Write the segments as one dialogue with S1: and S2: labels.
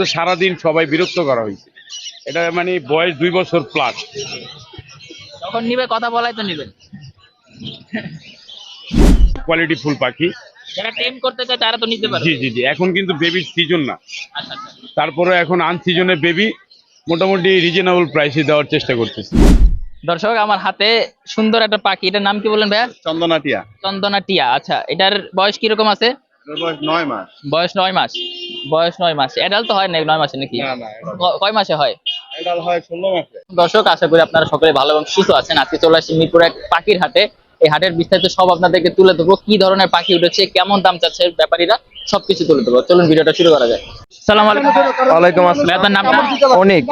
S1: তো সারাদিন সবাই বিরক্ত করা হয়েছে। এটা মানে বয়স দুই বছর প্লাস
S2: যখন নিবে কথা বলাই তো নিবেন
S1: কোয়ালিটি ফুল পাখি।
S2: যারা টেম করতে চায় তারা তো নিতে পারবে।
S1: জি জি জি। এখন কিন্তু বেবির সিজন না।
S2: আচ্ছা আচ্ছা।
S1: তারপরে এখন আনসিজনে বেবি মোটামুটি রিজনেবল প্রাইসে দেওয়ার চেষ্টা করতেছি।
S2: দর্শক আমার হাতে সুন্দর একটা পাখি। এটার নাম কি বললেন ভাইয়া?
S3: চন্দনাটিয়া।
S2: চন্দনা টিয়া আচ্ছা এটার বয়স কীরকম আছে?
S3: বয়স নয় মাস।
S2: বয়স নয় মাস। বয়স নয় মাস। অ্যাডাল্ট তো হয় না নয় মাসে নাকি? কয় মাসে হয়?
S3: এটা হয় ষোলো মাসে।
S2: দর্শক আশা করি আপনারা সকলে ভালো এবং সুস্থ আছেন। আজকে চলে আসছি মিরপুর এক পাখির হাটে। এই হাটের বিস্তারিত সব আপনাদেরকে তুলে ধরবো। কি ধরনের পাখি উঠেছে কেমন দাম চাচ্ছে ব্যাপারীরা সবকিছু তুলে ধরবো। চলুন ভিডিওটা শুরু করা যায় সালাম আলাইকুম।
S4: ওয়ালাইকুম আসসালাম।
S2: আপনার নামটা?
S4: অনেক।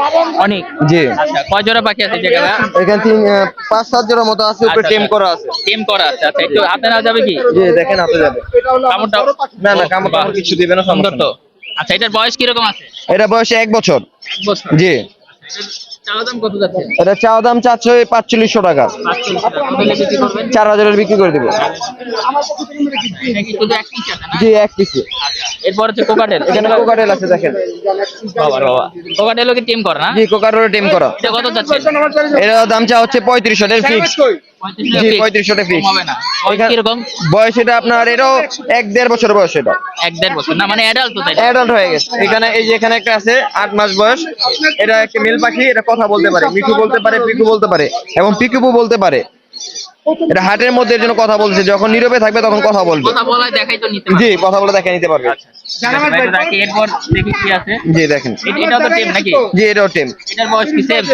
S2: অনেক।
S4: জি।
S2: আচ্ছা কয় জোড়া পাখি আছে এই
S4: এখানে তিন পাঁচ সাত জোড়া মতো আছে উপরে
S2: আচ্ছা,
S4: টেম
S2: আচ্ছা।
S4: করা আছে।
S2: টেম করা আছে আচ্ছা। একটু হাতে নেওয়া যাবে কি?
S4: জি দেখেন হাতে যাবে।
S2: কামড়টা
S4: না না কিছু দিবে না
S2: সুন্দর তো। আচ্ছা এটার বয়স কীরকম আছে?
S4: এটা বয়সে এক বছর।
S2: এক বছর।
S4: জি। এটা চাওয়া দাম চাচ্ছে পাঁচচল্লিশশো টাকা। চার হাজারের বিক্রি করে দিব। জি এক পিসে
S2: এরপর হচ্ছে কোকাটেল
S4: এখানে কোকাটেল আছে দেখেন।
S2: বাবা রে বাবা। কোকাটেলও কি টিম করে না?
S4: জি কোকাটেল টেম করা।
S2: এটা কত যাচ্ছে?
S4: এর দাম চা হচ্ছে পঁয়ত্রিশশো এর ফিক্স জি পঁয়ত্রিশশো টাকা
S2: হবে না। কীরকম?
S4: বয়স এটা আপনার এটাও এক দেড় বছর বয়স এটা।
S2: এক দেড় বছর। না মানে অ্যাডাল্ট তাই।
S4: অ্যাডাল্ট হয়ে গেছে। এখানে এই যে এখানে একটা আছে আট মাস বয়স। এটা একটা মেল পাখি এটা কথা বলতে পারে। মিঠু বলতে পারে পিকু বলতে পারে। এবং পিকুপু বলতে পারে। এটা হাটের মধ্যে এর জন্য কথা বলছে। যখন নীরবে থাকবে তখন কথা বলবে।
S2: কথা বলায় দেখাই তো নিতে
S4: জি কথা বলে দেখে নিতে পারবে।
S2: পারবে এরপর দেখি কি আছে।
S4: জি দেখেন।
S2: এ- এটাও তো টিম নাকি?
S4: জি এটাও টেম।
S2: এটার বয়স কি সেম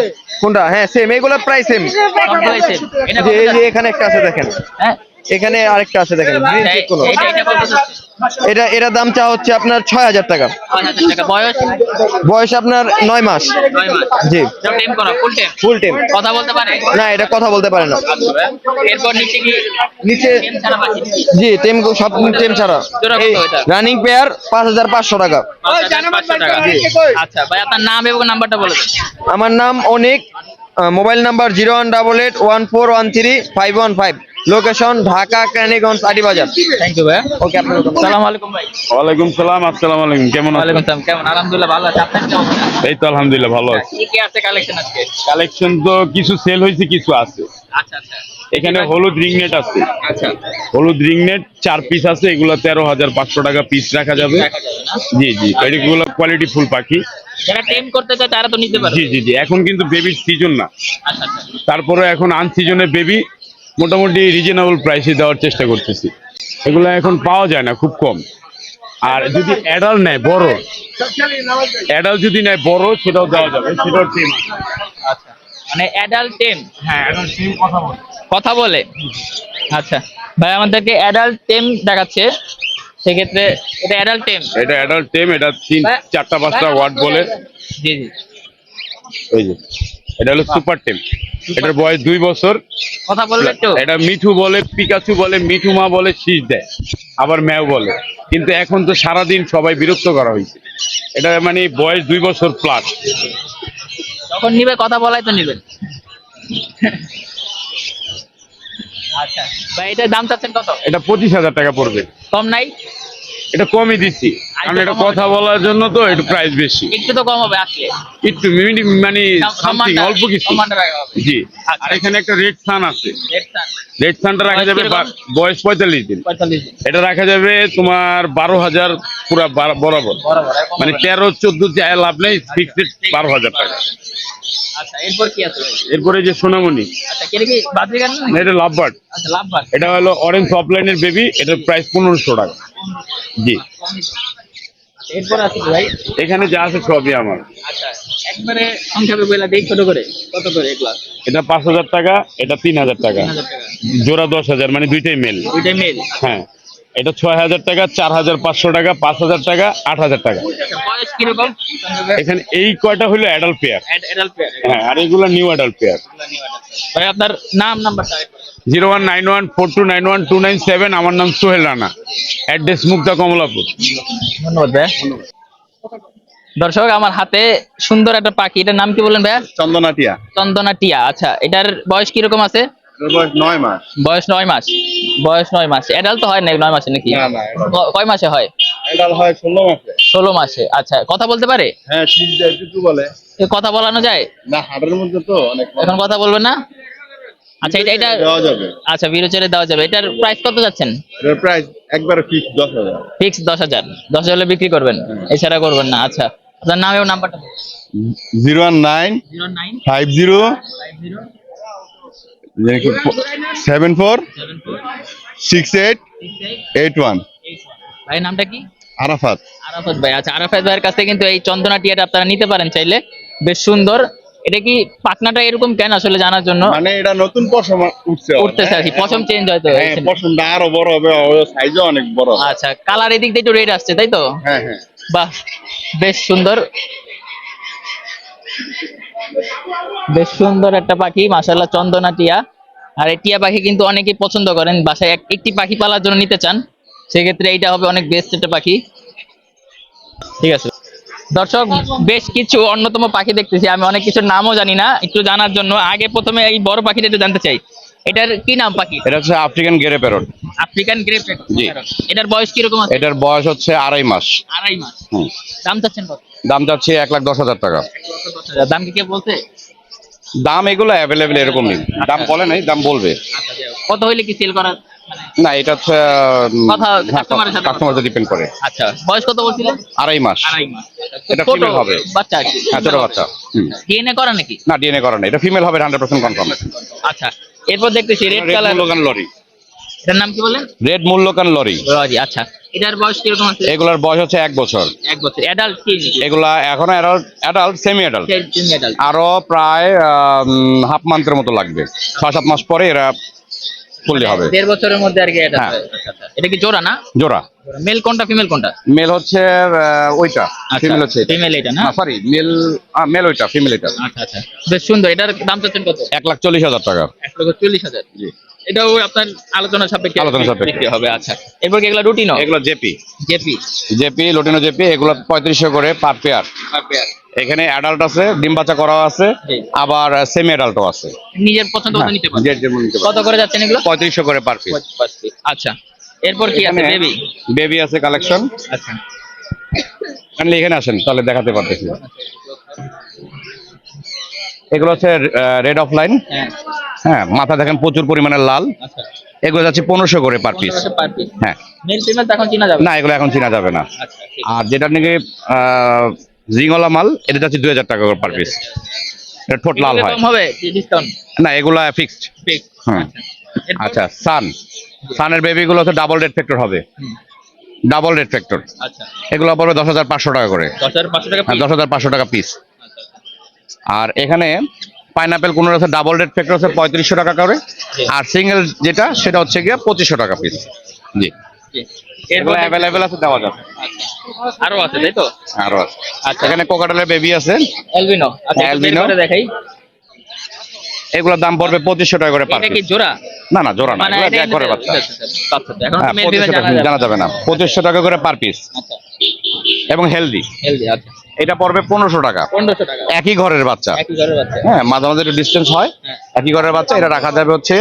S4: কোনটা? হ্যাঁ সেম এগুলো প্রায় সেম এই যে এখানে একটা আছে দেখেন।
S2: হ্যাঁ
S4: এখানে আরেকটা আছে দেখেন।
S2: এটা এটা
S4: দাম চা হচ্ছে আপনার ছয় হাজার টাকা।
S2: বয়স?
S4: বয়স আপনার নয় মাস। জি।
S2: এটা টেম করা ফুল টেম কথা বলতে পারে?
S4: না এটা কথা বলতে পারে না।
S2: এরপর নিচে কি?
S4: নিচে জি টেম সব টেম ছাড়া? রানিং পেয়ার পাঁচ হাজার পাঁচশো টাকা।
S2: পাঁচ হাজার পাঁচশো টাকা। আচ্ছা ভাই আপনার নাম এবং নাম্বারটা বলে
S4: আমার নাম Anik mobile number zero one double eight one four one three five one five. Location Dhaka Kaniganj Atibazar
S2: thank you ভাই
S4: ওকে আপনার
S2: সালাম আলাইকুম ভাই।
S1: ওয়ালাইকুম সালাম আসসালামু আলাইকুম। কেমন আছেন?
S2: ওয়ালাইকুম সালাম কেমন? আলহামদুলিল্লাহ ভালো আছে। আপনার কেমন?
S1: আছেন এই তো আলহামদুলিল্লাহ ভালো আছি।
S2: কি কি আছে কালেকশন আজকে?
S1: কালেকশন তো কিছু সেল হয়েছে কিছু আছে।
S2: আচ্ছা আচ্ছা।
S1: এখানে হলুদ রিংনেট আছে।
S2: আচ্ছা।
S1: হলুদ রিংনেট চার পিস আছে এগুলো তেরো হাজার পাঁচশো টাকা পিস রাখা যাবে।
S2: দেখা যাবে না?
S1: জি জি এগুলো কোয়ালিটি ফুল পাখি।
S2: যারা টেম করতে চায় তারা তো নিতে পারবে।
S1: জি জি জি এখন কিন্তু বেবির সিজন না।
S2: আচ্ছা আচ্ছা।
S1: তারপরে এখন আনসিজনে বেবি মোটামুটি রিজনেবল প্রাইসে দেওয়ার চেষ্টা করতেছি। এগুলো এখন পাওয়া যায় না খুব কম। আর যদি অ্যাডাল্ট নেয় বড় অ্যাডাল্ট যদি নেয় বড় সেটাও দেওয়া যাবে সেটাও টেম
S2: আচ্ছা মানে অ্যাডাল্ট টেম
S1: হ্যাঁ কথা বলে।
S2: কথা বলে? আচ্ছা ভাই আমাদেরকে অ্যাডাল্ট টেম দেখাচ্ছে। সেক্ষেত্রে এটা অ্যাডাল্ট টেম
S1: এটা অ্যাডাল্ট টেম এটা তিন চারটা পাঁচটা ওয়ার্ড বলে।
S2: জি জি।
S1: ওই যে। এটা হলো সুপার টেম। এটার বয়স দুই বছর।
S2: কথা বলবে একটু।
S1: এটা মিঠু বলে পিকাচু বলে মিঠু মা বলে শীষ দেয়। আবার ম্যাও বলে। কিন্তু এখন তো সারাদিন সবাই বিরক্ত করা হয়েছে। এটা মানে বয়স দুই বছর প্লাস
S2: যখন নিবে কথা বলাই তো নিবেন। আচ্ছা। ভাই এটার দাম চাচ্ছেন কত?
S1: এটা পঁচিশ হাজার টাকা পড়বে।
S2: কম নাই?
S1: এটা কমই দিচ্ছি কারণ এটা কথা বলার জন্য তো একটু প্রাইস বেশি।
S2: একটু তো কম হবে আসলে।
S1: একটু মিনি মানে সামথিং অল্প কিছু। জি।
S2: আচ্ছা।
S1: আর এখানে একটা রেড সান আছে।
S2: রেড সান
S1: সানটা রাখা যাবে বয়স পঁয়তাল্লিশ দিন। এটা রাখা যাবে তোমার বারো হাজার পুরা বার- বরাবর। মানে তেরো চোদ্দ চায় লাভ নেই ফিক্সড বারো হাজার টাকা।
S2: আচ্ছা এরপর কি আছে ভাই?
S1: এরপরে যে সোনামণি
S2: আচ্ছা কেটে কি বাদরি গান
S1: না, এটা
S2: আচ্ছা
S1: এটা হলো অরেঞ্জ অফলাইনের বেবি এটার প্রাইস পনেরোশো টাকা। জি।
S2: এরপর আছে ভাই?
S1: এখানে যা আছে সবই আমার।
S2: আচ্ছা একবারে সংখ্যাবে বইলা দেই ছোট করে? কত করে এগুলা
S1: এটা পাঁচ হাজার টাকা এটা তিন হাজার টাকা। জোড়া দশ হাজার মানে দুইটাই মেল
S2: দুইটাই মেল
S1: হ্যাঁ। এটা ছয় হাজার টাকা চার হাজার পাঁচশো টাকা পাঁচ হাজার টাকা আট হাজার টাকা। এখানে এই কয়টা হলো অ্যাডাল্ট পেয়ার হ্যাঁ আর এগুলো নিউ অ্যাডাল্ট পেয়ার
S2: ভাই আপনার নাম নাম্বারটা
S1: zero one nine one four two nine one two nine seven আমার নাম সোহেল রানা। অ্যাড্রেস মুক্তা কমলাপুর।
S2: ধন্যবাদ ভাই। দর্শক আমার হাতে সুন্দর একটা পাখি। এটার নাম কি বললেন ভাইয়া
S3: চন্দনাটিয়া।
S2: চন্দনা টিয়া আচ্ছা এটার বয়স কীরকম আছে?
S3: নয় মাস।
S2: বয়স নয় মাস। বয়স নয় মাস। অ্যাডাল্ট তো হয় না নয় মাসে নাকি?
S3: না
S2: কয় মাসে হয়?
S3: অ্যাডাল্ট হয় ষোলো মাসে।
S2: ষোলো মাসে। আচ্ছা কথা বলতে পারে?
S3: হ্যাঁ
S2: কথা বলানো যায়?
S3: না হাড়ের মধ্যে তো অনেক
S2: এখন কথা বলবে না? আচ্ছা এটা এটা
S3: দেওয়া যাবে।
S2: আচ্ছা বিরোচনে দেওয়া যাবে। এটার প্রাইস কত যাচ্ছেন?
S3: এর প্রাইস একবারে ফিক্স 10000
S2: ফিক্স 10000 10000 হলে বিক্রি করবেন? হ্যাঁ। এছাড়া করবেন না। আচ্ছা আপনার নাম এবং নাম্বারটা
S3: 019 019
S2: 50 50
S3: seven four six eight
S2: eight
S3: one
S2: ভাইয়ের নামটা কি?
S3: আরাফাত।
S2: আরাফাত ভাই আচ্ছা আরাফাত ভাইয়ের কাছ থেকে কিন্তু এই চন্দনা টিয়াটা আপনারা নিতে পারেন চাইলে। বেশ সুন্দর। এটা কি পাকনাটা এরকম কেন আসলে জানার জন্য?
S3: মানে এটা নতুন পশম উঠছে
S2: উঠতেছে আর কি
S3: হ্যাঁ?
S2: পশম চেঞ্জ হয়তো
S3: হ্যাঁ পশমটা আরও বড় হবে সাইজও অনেক বড়
S2: আচ্ছা কালার এদিক দিয়ে একটু রেড আসছে তাই তো?
S3: হ্যাঁ হ্যাঁ।
S2: বাহ বেশ সুন্দর। বেশ সুন্দর একটা পাখি মাশাল্লাহ চন্দনা টিয়া। আর এই টিয়া পাখি কিন্তু অনেকেই পছন্দ করেন বাসায় একটি পাখি পালার জন্য নিতে চান। সেক্ষেত্রে এইটা হবে অনেক বেস্ট একটা পাখি। ঠিক আছে। দর্শক বেশ কিছু অন্যতম পাখি দেখতেছি আমি অনেক কিছুর নামও জানি না একটু জানার জন্য। আগে প্রথমে এই বড় পাখিটা একটু জানতে চাই। এটার কি নাম পাখি?
S5: এটা হচ্ছে African grey parrot.
S2: African grey
S5: জি।
S2: এটার বয়স কি রকম আছে?
S5: এটার বয়স হচ্ছে আড়াই মাস।
S2: আড়াই মাস। দাম চাচ্ছেন কত?
S5: দাম যাচ্ছে এক লাখ দশ হাজার টাকা।
S2: দাম কি কে বলতে
S5: দাম এগুলো অ্যাভেলেবেল এরকমই দাম বলে নাই দাম বলবে।
S2: আচ্ছা। কত হইলে কি সেল মানে
S5: না এটা হচ্ছে। কাস্টমার ডিপেন্ড করে।
S2: আচ্ছা বয়স কত বলছিলেন
S5: আড়াই মাস।
S2: আড়াই মাস।
S5: এটা female হবে।
S2: বাচ্চা কি
S5: হ্যাঁ ছোট বাচ্চা।
S2: ডিএনএ করা নাকি?
S5: না ডিএনএ করা না এটা ফিমেল হবে হান্ড্রেড পার্সেন্ট কনফার্ম
S2: আচ্ছা এরপর দেখতেছি রেড কালার
S5: মূল্যকান লরি
S2: এটার নাম কি বলেন?
S5: রেড মূল্যকান লরি
S2: রজি আচ্ছা। এটার বয়স কীরকম আছে?
S5: এগুলার বয়স হচ্ছে এক বছর।
S2: এক বছর। অ্যাডাল্ট কি?
S5: এগুলা এখনও adult adult semi adult
S2: adult
S5: আরও প্রায় হাফ মান্থের মতো লাগবে। ছয় সাত মাস পরে এরা ফুললি হবে।
S2: দেড় বছরের মধ্যে আর কি এটা
S5: হ্যাঁ।
S2: আচ্ছা, আচ্ছা। এটা কি জোড়া না?
S5: জোড়া।
S2: মেল কোনটা ফিমেল কোনটা?
S5: মেল হচ্ছে ওইটা। ফিমেল হচ্ছে
S2: ফিমেল এটা না?
S5: সরি মেল মেল ওইটা ফিমেল এটা।
S2: আচ্ছা আচ্ছা। বেশ সুন্দর। এটার দাম চাচ্ছেন কত?
S5: এক লাখ চল্লিশ হাজার টাকা।
S2: এক লক্ষ চল্লিশ হাজার।
S5: জি।
S2: এটাও আপনার আলোচনা সাপেক্ষে
S5: আলোচনা সাপেক্ষে।
S2: হবে আচ্ছা। এরপর কি এগুলো রুটিনও?
S5: এগুলো JP.
S2: JP.
S5: JP lutino JP এগুলো পঁয়ত্রিশশো করে পার পেয়ার। এখানে অ্যাডাল্ট আছে ডিম বাচ্চা করা আছে আবার সেমি অ্যাডাল্টও আছে।
S2: নিজের পছন্দ মতো নিতে পারবেন।
S5: যে যেমন নিতে পারবে।
S2: কত করে যাচ্ছেন এগুলো?
S5: পঁয়ত্রিশশো করে পার পিস
S2: আচ্ছা এরপর কি আছে বেবি
S5: বেবি আছে কালেকশন
S2: আচ্ছা।
S5: এখানে আসেন তাহলে দেখাতে পারতেছি। এগুলো হচ্ছে রেড অফ লাইন
S2: হ্যাঁ।
S5: হ্যাঁ মাথা দেখেন প্রচুর পরিমাণে লাল।
S2: আচ্ছা।
S5: এগুলো যাচ্ছে পনেরোশো করে পার পিস হ্যাঁ।
S2: মেল ফিমেল এখন চিনা যাবে
S5: না? এগুলো এখন চিনা যাবে না।
S2: আচ্ছা
S5: আর যেটা নাকি জিঙ্গলা মাল এটা যাচ্ছে দুই হাজার টাকা করে পার পিস এটা ঠোঁট লাল হয়।
S2: হবে?
S5: না এগুলা ফিক্সড হুম। আচ্ছা। সান সানের বেবি গুলো হচ্ছে ডাবল রেড ফ্যাক্টর হবে। ডাবল রেড ফ্যাক্টর
S2: আচ্ছা।
S5: এগুলো পড়বে দশ হাজার পাঁচশো টাকা করে।
S2: দশ হাজার পাঁচশো টাকা
S5: হ্যাঁ পিস
S2: আচ্ছা, আচ্ছা।
S5: আর এখানে পাইনাপেল কোন আছে ডাবল রেড ফ্যাক্টর হচ্ছে পঁয়ত্রিশশো টাকা করে। আর সিঙ্গেল যেটা সেটা হচ্ছে গিয়ে পঁচিশশো টাকা পিস জি।
S2: জি।
S5: এগুলো অ্যাভেলেবেল আছে দেওয়া যাবে।
S2: আচ্ছা। আরও আছে তাই তো?
S5: আরও আছে।
S2: আচ্ছা।
S5: এখানে কোকাটেলের বেবি আছে।
S2: অ্যালবিনো আচ্ছা? করে দেখাই।
S5: এগুলোর দাম পড়বে পঁচিশশো টাকা করে পার
S2: কি জোড়া?
S5: না না জোড়া না
S2: মানে
S5: এক ঘরের বাচ্চা।
S2: আচ্ছা, আচ্ছা,
S5: হ্যাঁ
S2: জানা
S5: যাবে। না। পঁচিশশো টাকা করে পার পিস
S2: আচ্ছা।
S5: এবং হেলদি
S2: হেলদি আচ্ছা।
S5: এটা পড়বে পনেরোশো টাকা।
S2: পনেরোশো টাকা।
S5: একই ঘরের বাচ্চা। হ্যাঁ মাঝে মাঝে একটু ডিস্টেন্স হয়।
S2: হ্যাঁ।
S5: একই ঘরের বাচ্চা এটা রাখা যাবে হচ্ছে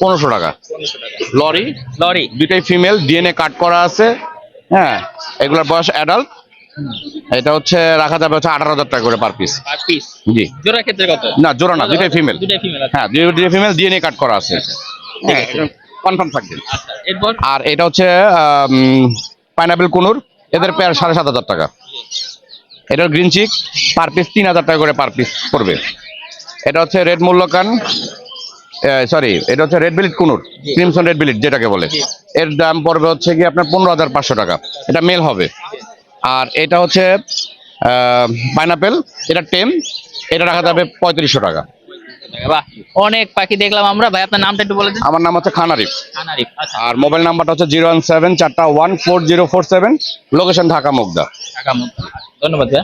S5: পনেরোশো টাকা।
S2: পনেরোশো টাকা।
S5: লরি।
S2: লরি।
S5: দুইটাই ফিমেল ডিএনএ কাট করা আছে। হ্যাঁ এগুলোর বয়স অ্যাডাল্ট এটা হচ্ছে রাখা যাবে হচ্ছে আঠারো হাজার টাকা করে পার পিস জি।
S2: জোড়া ক্ষেত্রে কত?
S5: না জোড়া না দুইটাই ফিমেল
S2: দুটাই ফিমেল আচ্ছা
S5: হ্যাঁ দুইটাই ফিমেল ডিএনএ কাট করা আছে। হ্যাঁ কনফার্ম থাকবে।
S2: আচ্ছা এরপর?
S5: আর এটা হচ্ছে পাইনাপেল কুনুর। এদের পেয়ার সাড়ে সাত হাজার টাকা। এটার গ্রিন চিক পার পিস তিন হাজার টাকা করে পার পিস পড়বে। এটা হচ্ছে রেড মূল্যকান সরি এটা হচ্ছে রেড বিলিট কুনুর। ক্রিমসন রেড বিলিট যেটাকে বলে। এর দাম পড়বে হচ্ছে কি আপনার পনেরো হাজার পাঁচশো টাকা। এটা মেল হবে। আর এটা হচ্ছে পাইনাপেল এটা টেম এটা রাখা যাবে পঁয়ত্রিশশো টাকা।
S2: বাহ অনেক পাখি দেখলাম আমরা। ভাই আপনার নামটা একটু বলে দিন।
S5: আমার নাম হচ্ছে খানারিফ।
S2: আনারিফ আচ্ছা।
S5: আর মোবাইল নাম্বারটা হচ্ছে জিরো ওয়ান সেভেন চারটা one four zero four seven. Location Dhaka Mugda.
S2: Dhaka মুখ ধন্যবাদ ভাই।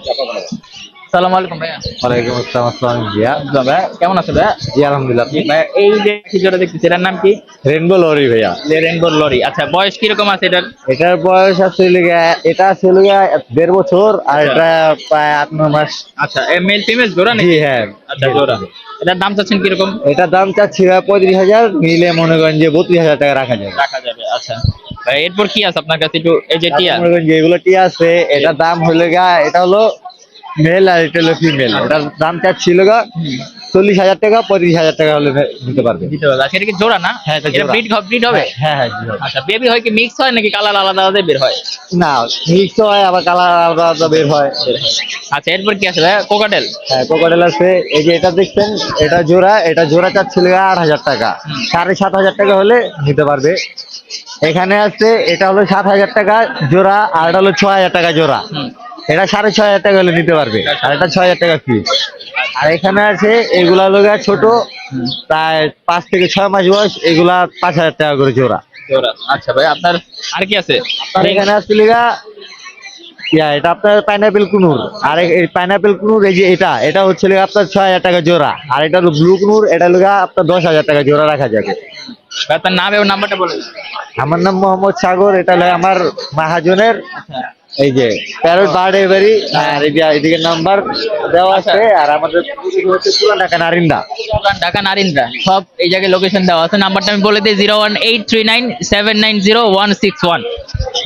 S2: সালাম আলাইকুম ভাইয়া।
S6: ওয়ালাইকুম আসসালাম আসসালাম
S2: ভাইয়া কেমন ভাইয়া?
S6: জি আলহামদুলিল্লাহ।
S2: ভাইয়া এই যে খিচুড়া দেখতেছি এটার নাম কি?
S6: রেনবো লরি ভাইয়া।
S2: রেনবো লরি আচ্ছা বয়স কীরকম আছে এটার?
S6: এটার বয়স এটা দেড় বছর আর এটা প্রায় আট নয় মাস।
S2: আচ্ছা মেল ফিমেল জোড়া
S6: জি
S2: নাকি
S6: হ্যাঁ
S2: আচ্ছা জোড়া। এটার দাম চাচ্ছেন কীরকম?
S6: এটার দাম চাচ্ছি পঁয়ত্রিশ হাজার নিলে মনে করেন যে বত্রিশ হাজার টাকা রাখা যাবে।
S2: রাখা যাবে আচ্ছা। ভাই, এরপর কি আছে আপনার কাছে? একটু এই যে টিয়া।
S6: মনে করেন এগুলো টি আছে এটার দাম হলো গা এটা হলো মেল আর এটা হলো ফিমেল এটার দাম ছিল গা চল্লিশ হাজার টাকা পঁয়ত্রিশ হাজার টাকা হলে নিতে পারবে।
S2: দিতে আচ্ছা এটা কি জোড়া না?
S6: হ্যাঁ, এটা।
S2: ব্রিড ব্রিড হবে?
S6: হ্যাঁ হ্যাঁ
S2: আচ্ছা বেবি হয় কি মিক্স হয় নাকি কালার আলাদা আলাদা বের হয়?
S6: না মিক্স হয় আবার কালার আলাদা আলাদা বের হয়।
S2: আচ্ছা এরপর কি আছে ভাইয়া? কোকাটেল
S6: হ্যাঁ কোকাটেল আছে। এই যে এটা দেখছেন এটা জোড়া এটা জোড়া চাচ্ছিল আট হাজার টাকা। সাড়ে সাত হাজার টাকা হলে নিতে পারবে। এখানে আছে এটা হলো সাত হাজার টাকা জোড়া আর এটা হলো ছ হাজার টাকা জোড়া। এটা সাড়ে ছয় হাজার টাকা হলে নিতে পারবে। আর এটা ছয় হাজার টাকা ফিস আর এখানে আছে এগুলা লোক ছোট প্রায় পাঁচ থেকে ছয় মাস বয়স এগুলা পাঁচ হাজার টাকা করে জোড়া।
S2: আচ্ছা ভাই আপনার আর কি আছে?
S6: আর এখানে আসছে লিগা ইয়া এটা আপনার পাইনাপেল কুনুর। আর এই পাইনাপেল কুনুর এই যে এটা এটা হচ্ছে লিগা আপনার ছয় হাজার টাকা জোড়া। আর এটা হলো ব্লু কুনুর এটা লিগা আপনার দশ হাজার টাকা জোড়া রাখা যাবে।
S2: আপনার নাম এবং নাম্বারটা বলে
S6: আমার নাম মোহাম্মদ সাগর এটা হলো আমার মাহাজনের এই যে প্যারট বার্ড এবারই আর এদিকে নাম্বার দেওয়া আছে আর আমাদের হচ্ছে পুরান ঢাকা নারিন্দা।
S2: পুরান ঢাকা নারিন্দা। সব এই জায়গায় লোকেশন দেওয়া আছে। নাম্বারটা আমি বলে দিই zero one eight three nine seven nine zero one six one